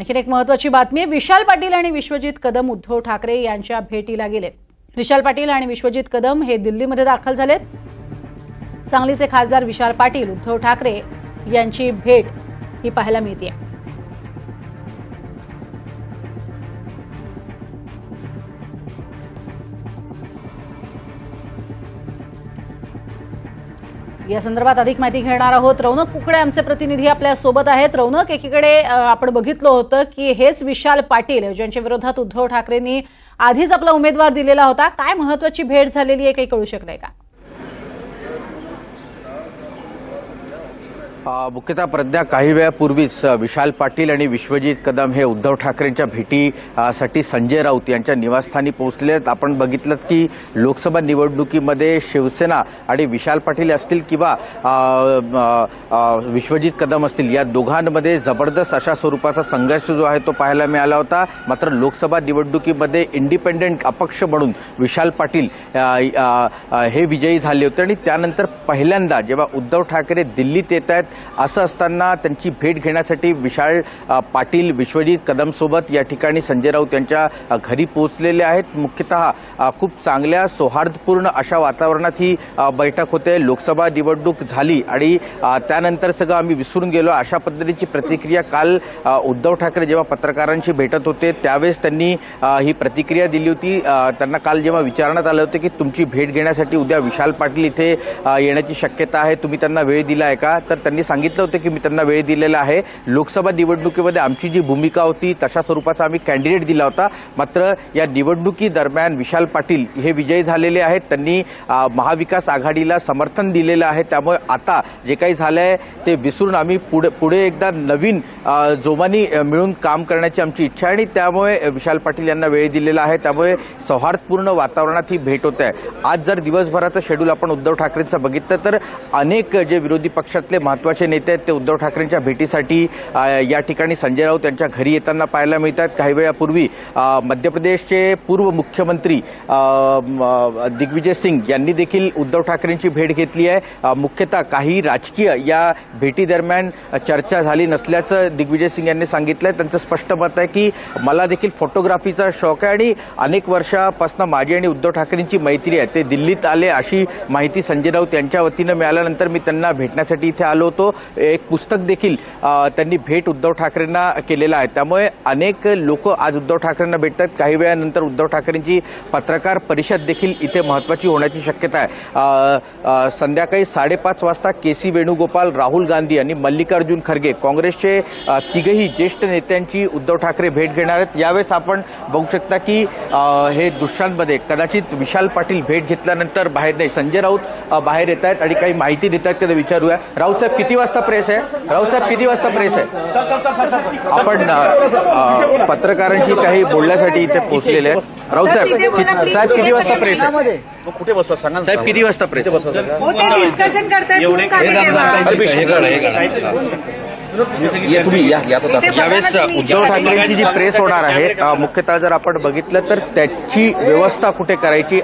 आणखीन एक महत्वाची बातमी आहे. विशाल पाटील आणि विश्वजित कदम उद्धव ठाकरे यांच्या भेटीला गेलेत. विशाल पाटील आणि विश्वजित कदम हे दिल्लीमध्ये दाखल झालेत. सांगलीचे खासदार विशाल पाटील उद्धव ठाकरे यांची भेट ही पाहायला मिळते या संदर्भात अधिक माहिती घेणार आहोत. रौनक कुकडे आमचे प्रतिनिधी आपल्यासोबत आहेत. रौनक एकीकडे आपण बघितलं होतं की हेच विशाल पाटील ज्यांच्या विरोधात उद्धव ठाकरेंनी आधीच आपला उमेदवार दिलेला होता. काय महत्वाची भेट झालेली आहे काही कळू शकलंय का? मुख्यतः प्रज्ञा काही वेळापूर्वीच विशाल पाटील आणि विश्वजित कदम हे उद्धव ठाकरेंच्या भेटीसाठी संजय राऊत यांच्या निवासस्थानी पोहोचले आहेत. आपण बघितलं की लोकसभा निवडणुकीमध्ये शिवसेना आणि विशाल पाटील असतील किंवा विश्वजित कदम असतील या दोघांमध्ये जबरदस्त अशा स्वरूपाचा संघर्ष जो आहे तो पाहायला मिळाला होता. मात्र लोकसभा निवडणुकीमध्ये इंडिपेंडेंट अपक्ष म्हणून विशाल पाटील हे विजयी झाले होते. आणि त्यानंतर पहिल्यांदा जेव्हा उद्धव ठाकरे दिल्लीत येत आहेत असं असताना त्यांची भेट घेण्यासाठी विशाल पाटील विश्वजित कदम सोबत या ठिकाणी संजय राऊत यांच्या घरी पोहोचलेले आहेत. मुख्यतः खूप चांगल्या सौहार्दपूर्ण अशा वातावरणात ही बैठक होते. लोकसभा निवडणूक झाली आणि त्यानंतर सगळं आम्ही विसरून गेलो. अशा पद्धतीची प्रतिक्रिया काल उद्धव ठाकरे जेव्हा पत्रकारांशी भेटत होते त्यावेळेस त्यांनी ही प्रतिक्रिया दिली होती. त्यांना काल जेव्हा विचारण्यात आलं होतं की तुमची भेट घेण्यासाठी उद्या विशाल पाटील इथे येण्याची शक्यता आहे तुम्ही त्यांना वेळ दिला आहे का? तर त्यांनी सांगितलं होतं की मी त्यांना वेळ दिलेला आहे. लोकसभा निवडणुकीमध्ये आमची जी भूमिका होती तशा स्वरूपाचा आम्ही कॅन्डिडेट दिला होता. मात्र या निवडणुकी दरम्यान विशाल पाटील हे विजयी झालेले आहेत. त्यांनी महाविकास आघाडीला समर्थन दिलेलं आहे. त्यामुळे आता जे काही झालंय ते विसरून आम्ही पुढे पुढे एकदा नवीन जोमानी मिळून काम करण्याची आमची इच्छा आहे. आणि त्यामुळे विशाल पाटील यांना वेळ दिलेला आहे. त्यामुळे सौहार्दपूर्ण वातावरणात ही भेट होत आहे. आज जर दिवसभराचं शेड्यूल आपण उद्धव ठाकरेंचं बघितलं तर अनेक जे विरोधी पक्षातले महत्त्वाचे नेते आहेत ते उद्धव ठाकरेंच्या भेटीसाठी या ठिकाणी संजय राऊत यांच्या घरी येताना पाहायला मिळतात. काही वेळापूर्वी मध्य प्रदेशचे पूर्व मुख्यमंत्री दिग्विजय सिंग यांनी देखील उद्धव ठाकरेंची भेट घेतली आहे. मुख्यतः काही राजकीय या भेटीदरम्यान चर्चा झाली नसल्याचं दिग्विजय सिंग यांनी सांगितलंय. त्यांचं स्पष्ट मत आहे की मला देखील फोटोग्राफीचा शौक आहे आणि अनेक वर्षापासून माझी आणि उद्धव ठाकरेंची मैत्री आहे. ते दिल्लीत आले अशी माहिती संजय राऊत यांच्या वतीनं मिळाल्यानंतर मी त्यांना भेटण्यासाठी इथे आलो होतो. एक पुस्तक देखील त्यांनी भेट उद्धव ठाकरेंना केलेला आहे. त्यामुळे अनेक लोक आज उद्धव ठाकरेंना भेटतात. काही वेळानंतर उद्धव ठाकरेंची पत्रकार परिषद देखील इथे महत्वाची होण्याची शक्यता आहे. संध्याकाळी साडेपाच वाजता के सी वेणुगोपाल राहुल गांधी आणि मल्लिकार्जुन खरगे काँग्रेसचे तिघही ज्येष्ठ नेत्यांची उद्धव ठाकरे भेट घेणार आहेत. यावेळेस आपण बघू शकता की हे दृश्यांमध्ये कदाचित विशाल पाटील भेट घेतल्यानंतर बाहेर नाही संजय राऊत बाहेर येत आहेत आणि काही माहिती देत आहेत ते विचारूया. राऊत साहेब किती किती वाजता प्रेस आहे? राऊत साहेब किती वाजता प्रेस आहे? आपण अ, पत्रकारांशी काही बोलण्यासाठी इथे पोहोचलेले आहेत. राऊत साहेब कि- साहेब किती वाजता प्रेस आहे? कुठे बसवा? सांगा साहेब किती वाजता प्रेस. हो डिस्कशन एवढे हे करा, हे करा. या तुम्ही या या. यावेळेस उद्धव ठाकरेंची जी प्रेस होणार आहे मुख्यतः जर आपण बघितलं तर त्याची व्यवस्था कुठे करायची?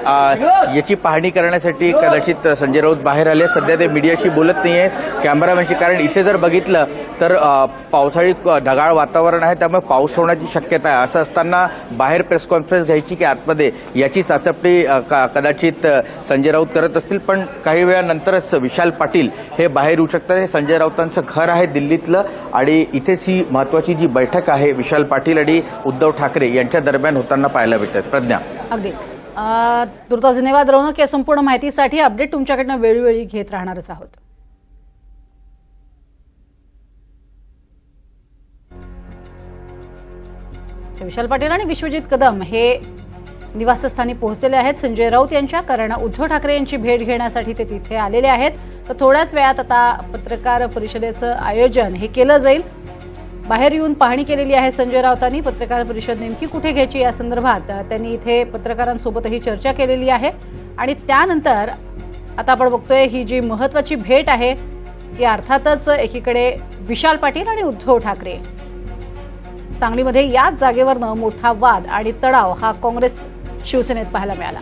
याची पाहणी करण्यासाठी कदाचित संजय राऊत बाहेर आले सध्या ते मीडियाशी बोलत नाहीये. कॅमेरामॅनशी कारण इथे जर बघितलं तर पावसाळी ढगाळ वातावरण आहे. त्यामुळे पाऊस होण्याची शक्यता आहे. असं असताना बाहेर प्रेस कॉन्फरन्स घ्यायची की आतमध्ये याची चाचपणी कदाचित अ, संजय राऊत करत असतील पण काही वेळानंतरच विशाल पाटील हे बाहेर येऊ शकतात. हे संजय राऊतांचं घर आहे दिल्लीतलं आणि इथेच ही महत्वाची जी बैठक आहे विशाल पाटील आणि उद्धव ठाकरे यांच्या दरम्यान होताना पाहायला भेटत प्रज्ञा. अगदी. तुर्ता धन्यवाद रौनक या संपूर्ण माहितीसाठी अपडेट तुमच्याकडनं वेळोवेळी घेत राहणारच आहोत. विशाल पाटील आणि विश्वजित कदम हे निवासस्थानी पोहोचलेले आहेत. संजय राऊत यांच्या कारण उद्धव ठाकरे यांची भेट घेण्यासाठी ते तिथे आलेले आहेत. तर थोड्याच वेळात आता पत्रकार परिषदेचं आयोजन हे केलं जाईल. बाहेर येऊन पाहणी केलेली आहे संजय राऊतांनी. पत्रकार परिषद नेमकी कुठे घ्यायची या संदर्भात त्यांनी इथे पत्रकारांसोबतही चर्चा केलेली आहे. आणि त्यानंतर आता आपण बघतोय ही जी महत्वाची भेट आहे ती अर्थातच एकीकडे विशाल पाटील आणि उद्धव ठाकरे. सांगलीमध्ये याच जागेवरनं मोठा वाद आणि तणाव हा काँग्रेस शिवसेनेत पाहायला मिळाला.